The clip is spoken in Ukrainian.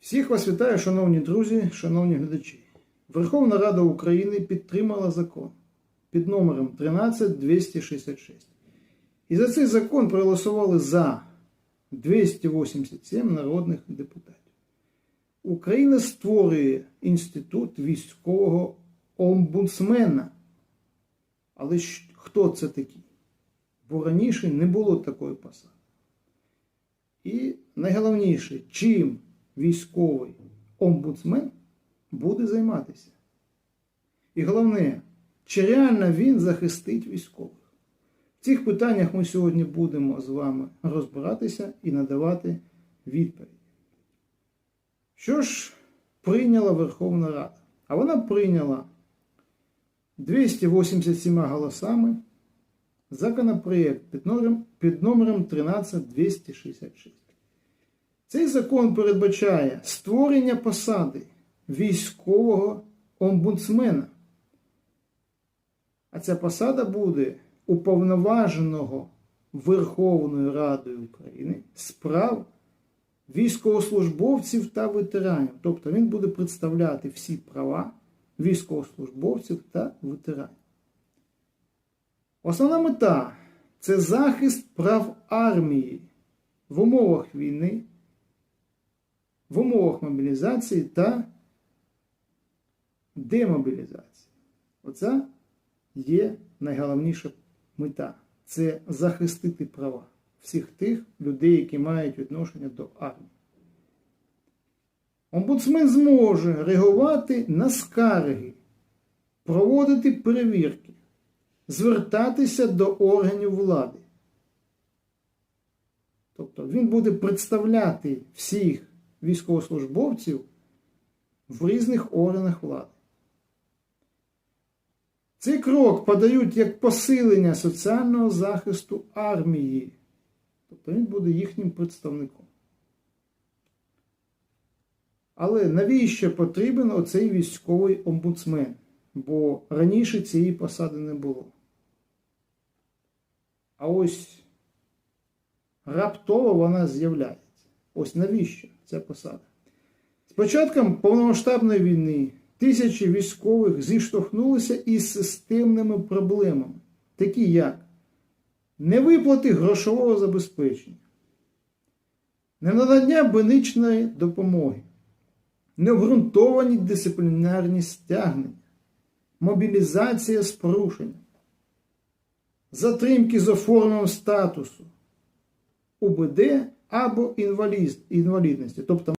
Всіх вас вітаю, шановні друзі, шановні глядачі. Верховна Рада України підтримала закон під номером 13266. І за цей закон проголосували за 287 народних депутатів. Україна створює інститут військового омбудсмена. Але хто це такий? Бо раніше не було такої посади. І найголовніше, чим військовий омбудсмен буде займатися. І головне, чи реально він захистить військових? В цих питаннях ми сьогодні будемо з вами розбиратися і надавати відповідь. Що ж прийняла Верховна Рада? А вона прийняла 287 голосами законопроєкт під номером 13266. Цей закон передбачає створення посади військового омбудсмена. А ця посада буде уповноваженого Верховною Радою України з прав військовослужбовців та ветеранів. Тобто він буде представляти всі права військовослужбовців та ветеранів. Основна мета це захист прав армії в умовах війни, в умовах мобілізації та демобілізації. Оце є найголовніша мета це захистити права всіх тих людей, які мають відношення до армії. Омбудсмен зможе реагувати на скарги, проводити перевірки, звертатися до органів влади. Тобто він буде представляти всіх військовослужбовців в різних органах влади. Цей крок подають як посилення соціального захисту армії. Тобто він буде їхнім представником. Але навіщо потрібен оцей військовий омбудсмен? Бо раніше цієї посади не було. А ось раптово вона з'являється. Ось навіщо ця посада? З початком повномасштабної війни тисячі військових зіштовхнулися із системними проблемами, такі як невиплати грошового забезпечення, ненадання беничної допомоги, необґрунтовані дисциплінарні стягнення, мобілізація з порушенням, затримки з оформленням статусу, УБД або інвалід, інвалідності. Тобто